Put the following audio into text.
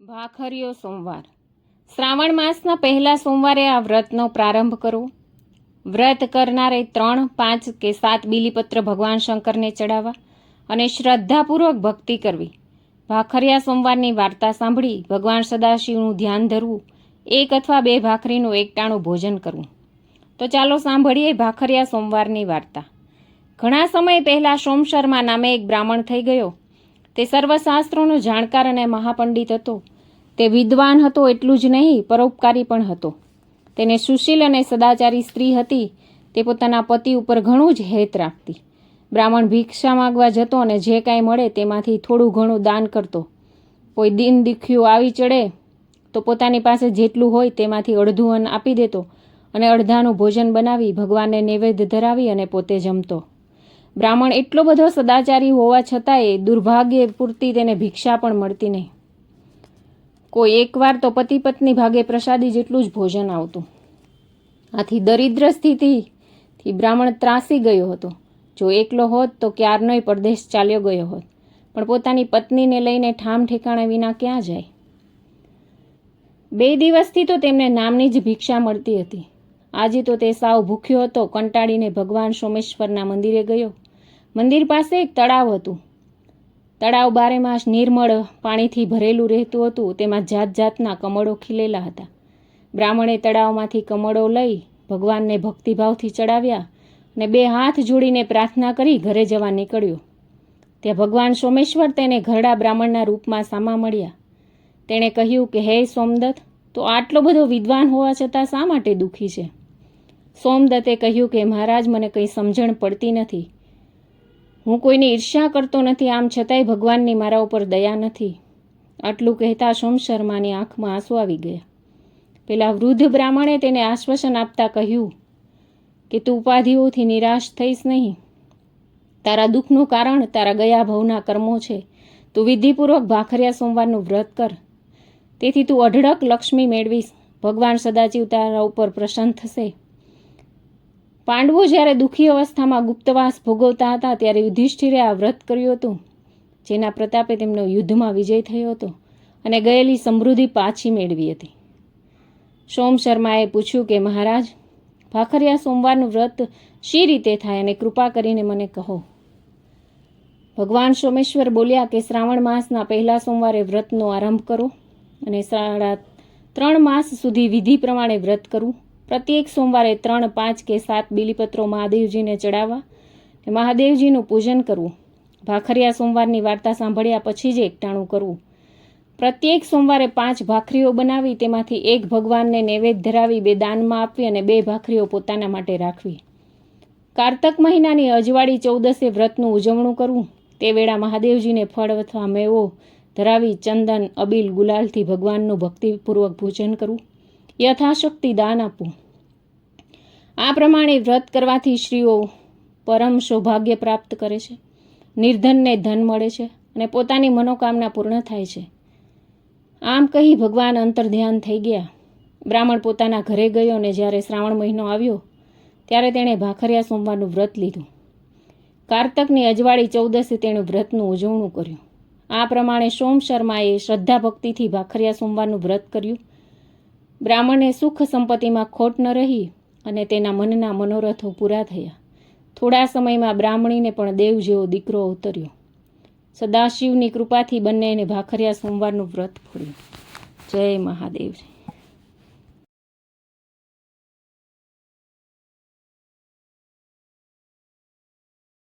ભાખરીયો સોમવાર. શ્રાવણ માસના પહેલા સોમવારે આ વ્રતનો પ્રારંભ કરવો વ્રત કરનારે ત્રણ, પાંચ કે સાત બીલીપત્ર ભગવાન શંકરને ચડાવવા અને શ્રદ્ધાપૂર્વક ભક્તિ કરવી. ભાખરિયા સોમવારની વાર્તા સાંભળી ભગવાન સદાશિવનું ધ્યાન ધરવું, એક અથવા બે ભાખરીનું એકટાણું ભોજન કરવું. તો ચાલો સાંભળીએ ભાખરિયા સોમવારની વાર્તા. ઘણા સમય પહેલાં સોમ શર્મા નામે એક બ્રાહ્મણ થઈ ગયો. તે સર્વશાસ્ત્રોનો જાણકાર અને મહાપંડિત હતો. તે વિદ્વાન હતો એટલું જ નહીં, પરોપકારી પણ હતો. તેને સુશીલ અને સદાચારી સ્ત્રી હતી. તે પોતાના પતિ ઉપર ઘણું જ હેત રાખતી. બ્રાહ્મણ ભિક્ષા માગવા જતો અને જે કાંઈ મળે તેમાંથી થોડું ઘણું દાન કરતો. કોઈ દિન દીખ્યું આવી ચડે, તો પોતાની પાસે જેટલું હોય તેમાંથી અડધું અન્ન આપી દેતો અને અડધાનું ભોજન બનાવી ભગવાનને નૈવેદ્ય ધરાવી અને પોતે જમતો. બ્રાહ્મણ એટલો બધો સદાચારી હોવા છતાંય દુર્ભાગ્ય પૂરતી તેને ભિક્ષા પણ મળતી નહીં. કોઈ એકવાર તો પતિ પત્ની ભાગે પ્રસાદી જેટલું જ ભોજન આવતું. આથી દરિદ્ર સ્થિતિથી બ્રાહ્મણ ત્રાસી ગયો હતો. જો એકલો હોત તો ક્યારનોય પરદેશ ચાલ્યો ગયો હોત. પણ પોતાની પત્નીને લઈને ઠામ ઠેકાણા વિના ક્યાં જાય? બે દિવસથી તો તેમને નામની જ ભિક્ષા મળતી હતી. આજે તો તે સાવ ભૂખ્યો હતો, કંટાળીને ભગવાન સોમેશ્વરના મંદિરે ગયો. મંદિર પાસે એક તળાવ હતું. તળાવ બારેમાસ નિર્મળ પાણીથી ભરેલું રહેતું હતું, તેમાં જાત જાતના કમળો ખીલેલા હતા. બ્રાહ્મણે તળાવમાંથી કમળો લઈ ભગવાનને ભક્તિભાવથી ચડાવ્યા અને બે હાથ જોડીને પ્રાર્થના કરી ઘરે જવા નીકળ્યો. ત્યાં ભગવાન સોમેશ્વર તેને ઘરડા બ્રાહ્મણના રૂપમાં સામા મળ્યા. તેણે કહ્યું કે, હે સોમદત્ત, તો આટલો બધો વિદ્વાન હોવા છતાં શા માટે દુઃખી છે? સોમદત્તે કહ્યું કે, મહારાજ, મને કંઈ સમજણ પડતી નથી. હું કોઈની ઈર્ષ્યા કરતો નથી, આમ છતાંય ભગવાનની મારા ઉપર દયા નથી. આટલું કહેતા સોમ શર્માની આંખમાં આંસુ આવી ગયા. પેલા વૃદ્ધ બ્રાહ્મણે તેને આશ્વાસન આપતા કહ્યું કે તું ઉપાધિઓથી નિરાશ થઈશ નહીં. તારા દુઃખનું કારણ તારા ગયા ભવના કર્મો છે. તું વિધિપૂર્વક ભાખરિયા સોમવારનું વ્રત કર. તેથી તું અઢળક લક્ષ્મી મેળવીશ. ભગવાન સદાચિવ તારા ઉપર પ્રસન્ન થશે. પાંડવો જ્યારે દુઃખી અવસ્થામાં ગુપ્તવાસ ભોગવતા હતા, ત્યારે યુધિષ્ઠિરે આ વ્રત કર્યું હતું, જેના પ્રતાપે તેમનો યુદ્ધમાં વિજય થયો હતો અને ગયેલી સમૃદ્ધિ પાછી મેળવી હતી. સોમ શર્માએ પૂછ્યું કે, મહારાજ, ભાખરિયા સોમવારનું વ્રત શી રીતે થાય અને કૃપા કરીને મને કહો. ભગવાન સોમેશ્વર બોલ્યા કે, શ્રાવણ માસના પહેલા સોમવારે વ્રતનો આરંભ કરો અને સાડા ત્રણ માસ સુધી વિધિ પ્રમાણે વ્રત કરવું પ્રત્યેક સોમવારે ત્રણ, પાંચ કે સાત બિલીપત્રો મહાદેવજીને ચડાવવા મહાદેવજીનું પૂજન કરવું. ભાખરિયા સોમવારની વાર્તા સાંભળ્યા પછી જ એકટાણું કરવું. પ્રત્યેક સોમવારે પાંચ ભાખરીઓ બનાવી તેમાંથી એક ભગવાનને નૈવેદ્ય ધરાવી બે દાનમાં આપવી અને બે ભાખરીઓ પોતાના માટે રાખવી. કારતક મહિનાની અજવાળી ચૌદસે વ્રતનું ઉજવણું કરવું. તે વેળા મહાદેવજીને ફળ અથવા મેવો ધરાવી ચંદન, અબીલ, ગુલાલથી ભગવાનનું ભક્તિપૂર્વક પૂજન કરવું. યથાશક્તિ દાન આપવું. આ પ્રમાણે વ્રત કરવાથી સ્ત્રીઓ પરમ સૌભાગ્ય પ્રાપ્ત કરે છે. નિર્ધનને ધન મળે છે અને પોતાની મનોકામના પૂર્ણ થાય છે. આમ કહી ભગવાન અંતર્ધ્યાન થઈ ગયા. બ્રાહ્મણ પોતાના ઘરે ગયો અને જ્યારે શ્રાવણ મહિનો આવ્યો, ત્યારે તેણે ભાખરિયા સોમવારનું વ્રત લીધું. કારતકની અજવાળી ચૌદસે તેણે વ્રતનું ઉજવણું કર્યું. આ પ્રમાણે સોમ શર્માએ શ્રદ્ધા ભક્તિથી ભાખરિયા સોમવારનું વ્રત કર્યું. બ્રાહ્મણને સુખ સંપત્તિમાં ખોટ ન રહી અને તેના મનના મનોરથો પૂરા થયા. થોડા સમયમાં બ્રાહ્મણીને પણ દેવ જેવો દીકરો અવતર્યો. સદાશિવની કૃપાથી બંનેને ભાખરિયા સોમવારનું વ્રત ફળ્યું જય મહાદેવ